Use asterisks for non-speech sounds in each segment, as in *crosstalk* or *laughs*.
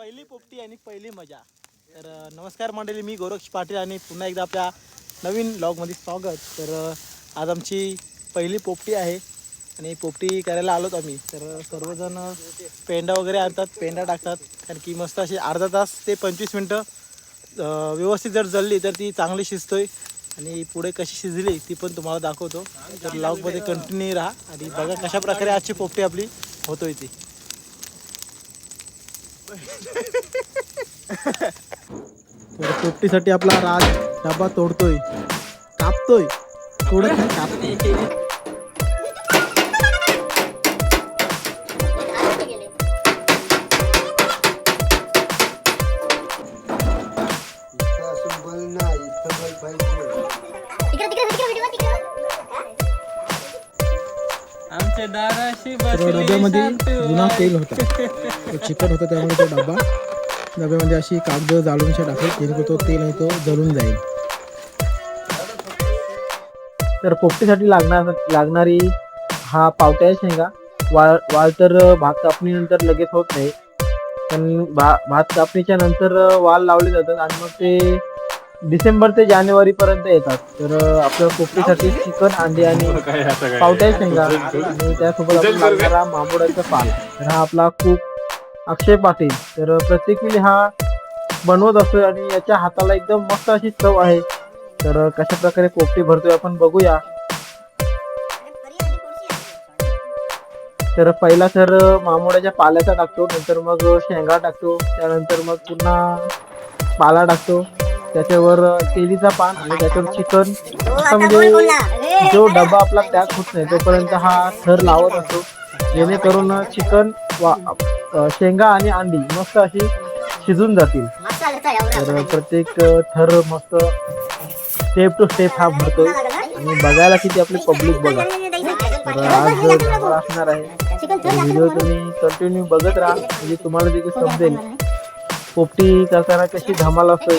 पहिली पोपटी आणि पहिली मजा. तर नमस्कार मंडळी मी गौरक्ष पाटील आणि पुन्हा एकदा आपल्या नवीन ब्लॉगमध्ये स्वागत. तर आज आमची पहिली पोपटी आहे आणि पोपटी करायला आलोत आम्ही. तर सर्वजण पेंडा वगैरे आणतात पेंडा टाकतात. कारण की मस्त अशी अर्धा तास ते पंचवीस मिनटं व्यवस्थित जर जळली तर ती चांगली शिजतोय. आणि पुढे कशी शिजली ती पण तुम्हाला दाखवतो. तर ब्लॉगमध्ये कंटिन्यू राहा आणि बघा कशा प्रकारे आजची पोपटी आपली होतोय ती. तर पोपटीसाठी आपला राज डबा तोडतोय. कापतोय. थोडं कापतोय तर बसली डब्यामध्ये जुना. तेल होता. तो चिकट होता त्यामुळे तो डबा डब्यामध्ये अशी कागद जाळून टाकली जेणेकरून तो तेल आहे तो जळून जाईल. तर पोपटीसाठी लागणार लागणारी हा पावट्या शेंगा वाळ वाळ तर भात कापणीनंतर लगेच होत नाही. पण भा भात कापणीच्या नंतर वाल लावले जातात आणि मग ते डिसेंबर ते जानेवारी पर्यंत येतात. तर आपल्या पोपटीसाठी चिकन अंडे आणि *laughs* पावट्या शेंगा. आणि त्यासोबत आपण लागणारा पाल तर हा आपला खूप अक्षय पाटील. तर प्रत्येक वेळी हा बनवत असतो आणि याच्या हाताला एकदम मस्त अशी चव आहे. तर कशा प्रकारे पोपटी भरतोय आपण बघूया. तर पहिला तर मामोड्याच्या पाल्याचा टाकतो. नंतर मग शेंगा टाकतो. त्यानंतर मग पुन्हा पाला टाकतो. त्याच्यावर केलीचा पान आणि त्याच्यावर चिकन असं म्हणजे जो डबा आपला पॅक होत नाही तोपर्यंत हा थर लावत असतो. जेणेकरून चिकन वा शेंगा आणि अंडी मस्त अशी शिजून जातील. तर प्रत्येक थर मस्त स्टेप टू स्टेप हा भरतोय. आणि बघायला किती आपली पब्लिक बघा. तर आज असणार आहे. व्हिडिओ तुम्ही कंटिन्यू बघत राहा. म्हणजे तुम्हाला देखील समजेल. पोपटी करताना कशी धमाल असते.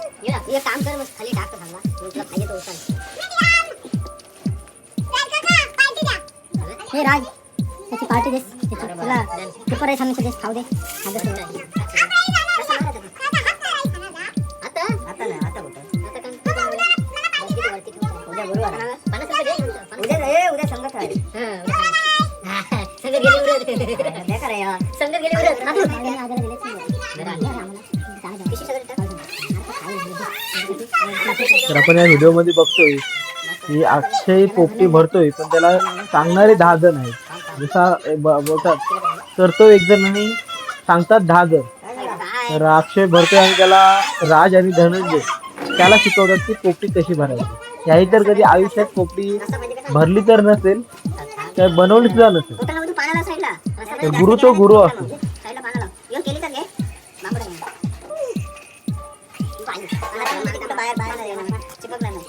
एक काम कर मग खाली टाकतो सांगा तुला पाहिजे तो उचल. हे राज त्याची पार्टी देस. तुला पेपर आहे सांगू देस खाऊ दे. आता? आता नाही आता कुठं? आता. उद्या गुरुवार. उद्या ए, उद्या संगत आहे हं, उद्या. संगत. गेली उरत बेकार आहे. संगत गेली उरत तर आपण या व्हिडिओमध्ये बघतोय की अक्षय पोपटी भरतोय पण त्याला सांगणारे दहा जण आहेत. जसा ब- बोलतात करतो एक जण आणि सांगतात दहा जण. तर अक्षय भरतोय आणि त्याला राज आणि धनंजय त्याला शिकवतात की पोपटी कशी भरायची. याही तर कधी आयुष्यात पोपटी भरली तर नसेल तर बनवली सुद्धा नसेल. तर गुरु तो गुरु असतो. बाहेर बाहेर नाही येणार. चिपकणार नाही.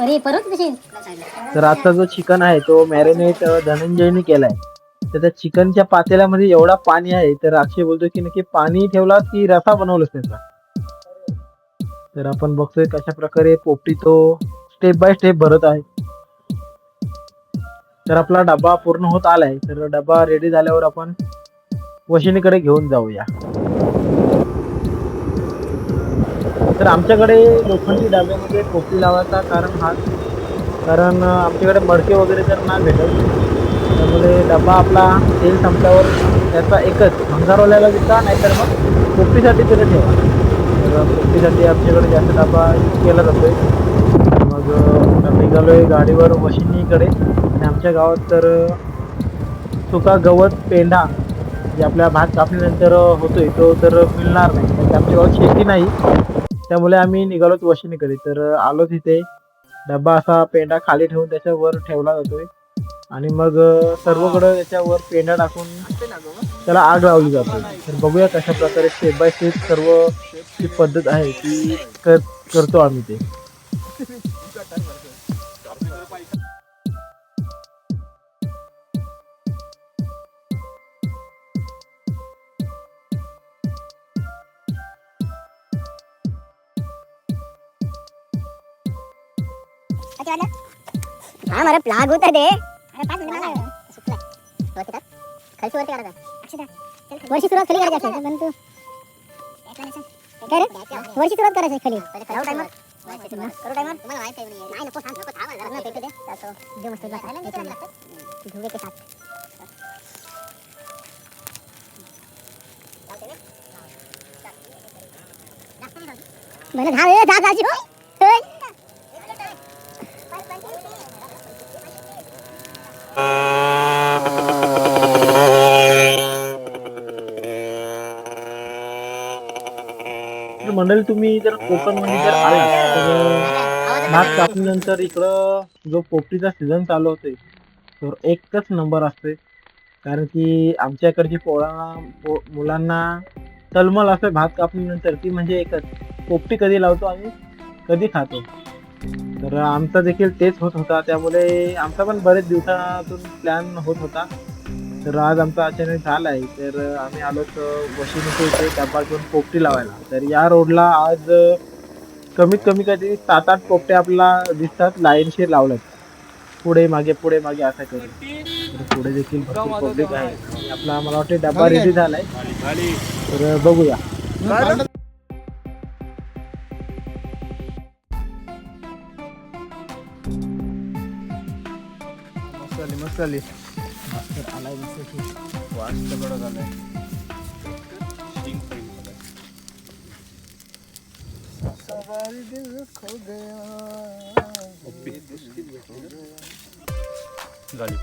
अरे परत कशी. तर आता जो चिकन आहे तो मॅरिनेट धनंजयनी केलाय तर त्या चिकनच्या पातेल्यामध्ये एवढा पाणी आहे तर अक्षय बोलतो की नक्की पाणी ठेवला की रसा बनवलाच त्याचा तर आपण बघतोय कशा प्रकारे पोपटी तो स्टेप बाय स्टेप भरत आहे तर आपला डबा पूर्ण होत आलाय तर डबा रेडी झाल्यावर आपण वशिनीकडे घेऊन जाऊया तर आमच्याकडे लोखंडी डब्यामध्ये पोपटी म्हणजे लावायचा कारण हा कारण आमच्याकडे मडके वगैरे तर नाही भेटत. त्यामुळे डबा आपला तेल संपल्यावर त्याचा एकच भंगारवाल्याला विका नाहीतर मग पोपटीसाठी तरी ठेवा. तर पोपटीसाठी आमच्याकडे जास्त डबा यूज केला जातोय. मग अं, आता निघालोय गाडीवर वशिनीकडे. आणि आमच्या गावात तर सुका गवत पेंढा जे आपल्या भात कापणीनंतर होतोय. तो तर मिळणार नाही. कारण आमच्या गावात शेती नाही. त्यामुळे आम्ही निघालोत वशिनीकडे तर आलो तिथे डब्बा असा पेंडा खाली ठेवून त्याच्यावर ठेवला जातोय. आणि मग सर्वकडं त्याच्यावर पेंडा टाकून त्याला आग लावली जाते. तर बघूया कशा प्रकारे स्टेप बाय स्टेप सर्व जी पद्धत आहे ती कर करतो आम्ही ते. हा मला प्लाग होता ते. खालची वरती काढायचा वर्षी सुरुवात खाली करायची असेल पण तू काय रे वर्षी सुरुवात करायची खाली करू टायमर करू टायमर मला माहिती आहे नाही नको सांग नको थांब ना पेटे दे असं जे मस्त बसा एक नंबर धुवे के साथ मला धाव ए धाव धावची हो होय. तर मंडळी तुम्ही जर कोकणमध्ये जर आला तर भात कापणीनंतर इकडं जो पोपटीचा सीझन चालू होते तर एकच नंबर असते कारण की आमच्या इकडची पोळांना पो मुलांना तलमल असते भात कापणीनंतर ती म्हणजे एकच. पोपटी कधी लावतो आणि कधी खातो. तर आमचा देखील तेच होत होता. त्यामुळे आमचा पण बरेच दिवसातून प्लॅन होत होता. तर आज आमचा अचानक झाला आहे तर आम्ही आलो वशिनीच्या इथे डब्बा घेऊन पोपटी लावायला. तर या रोडला आज कमीत कमी कधी सात आठ पोपटे आपल्याला दिसतात लाईनशीर लावल्यात. पुढे मागे पुढे मागे असं करून. तर पुढे देखील भरपूर पब्लिक आहे आपला मला वाटते डब्बा रेडी झालाय. तर बघूया. मस्त आली मस्त आली. झाली.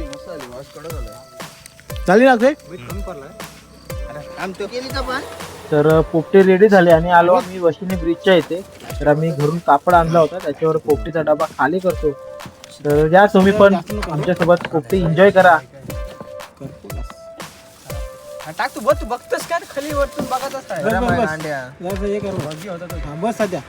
मस्त आली वास कडक आलाय चालेल ना अक्षय? कमी पडलाय तर पोपटे रेडी झाले आणि आलो आम्ही वशिनी ब्रिजच्या इथे. तर आम्ही घरून कापड आणला होता. त्याच्यावर पोपटीचा डबा खाली करतो. तर या तुम्ही पण आमच्यासोबत पोपटी एन्जॉय करा. टाक तू बघ तू बघतोस का? खाली वरतून बघत असताय बस सध्या.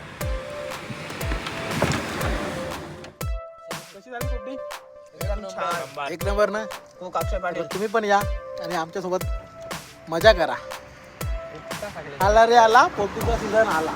एक नंबर ना? तो अक्षय पाटील तुम्ही पण या आणि आमच्यासोबत मजा करा. आला रे आला. पोपटीचा सीझन आला.